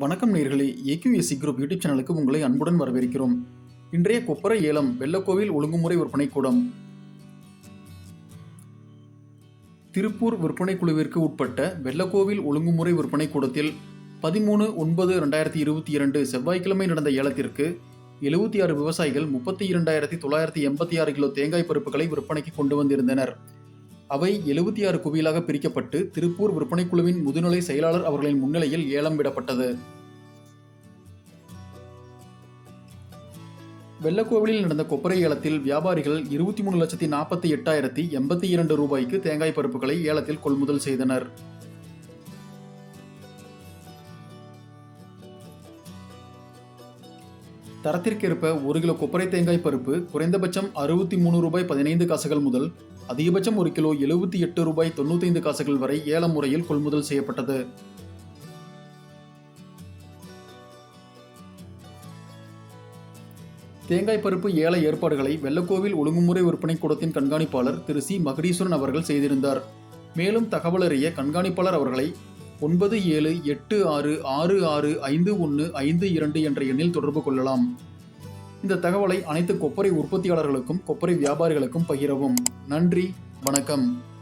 வணக்கம் நேர்களே. AQSC group YouTube சேனலுக்கு உங்களை அன்புடன் வரவேற்கிறோம். இன்றைய கொப்பரை ஏலம் வெள்ளக்கோவில் ஒழுங்குமுறை விற்பனை கூடம். திருப்பூர் விற்பனை குழுவிற்கு உட்பட்ட வெள்ளக்கோவில் ஒழுங்குமுறை விற்பனை கூடத்தில் பதிமூணு ஒன்பது ரெண்டாயிரத்தி இருபத்தி இரண்டு செவ்வாய்க்கிழமை நடந்த ஏலத்திற்கு எழுபத்தி ஆறு விவசாயிகள் முப்பத்தி இரண்டாயிரத்தி தொள்ளாயிரத்தி எண்பத்தி ஆறு கிலோ தேங்காய் பருப்புகளை விற்பனைக்கு கொண்டு வந்திருந்தனர். அவை எழுபத்தி ஆறு குவியலாக பிரிக்கப்பட்டு திருப்பூர் விற்பனைக்குழுவின் முதுநிலை செயலாளர் அவர்களின் முன்னிலையில் ஏலம் விடப்பட்டது வெள்ளக்கோவிலில் நடந்த கொப்பரை ஏலத்தில் வியாபாரிகள் இருபத்தி மூணு லட்சத்தி நாற்பத்தி எட்டாயிரத்தி எண்பத்தி இரண்டு ரூபாய்க்கு தேங்காய் பருப்புகளை ஏலத்தில் கொள்முதல் செய்தனர். தரத்திற்கேற்ப ஒரு கிலோ கொப்பரை தேங்காய் பருப்பு குறைந்தபட்சம் அறுபத்தி மூணு ரூபாய் பதினைந்து காசுகள் முதல் அதிகபட்சம் ஒரு கிலோ எழுபத்தி எட்டு ரூபாய் தொண்ணூத்தைந்து காசுகள் வரை ஏல முறையில் கொள்முதல் செய்யப்பட்டது. தேங்காய் பருப்பு ஏல ஏற்பாடுகளை வெள்ளக்கோவில் ஒழுங்குமுறை விற்பனை கூடத்தின் கண்காணிப்பாளர் திரு சி. மகடீஸ்வரன் அவர்கள் செய்திருந்தார். மேலும் தகவலறிய கண்காணிப்பாளர் அவர்களை ஒன்பது ஏழு எட்டு ஆறு ஆறு ஆறு ஐந்து ஒன்று ஐந்து இரண்டு என்ற எண்ணில் தொடர்பு கொள்ளலாம். இந்த தகவலை அனைத்து கொப்பரை உற்பத்தியாளர்களுக்கும் கொப்பரை வியாபாரிகளுக்கும் பகிரவும். நன்றி வணக்கம்.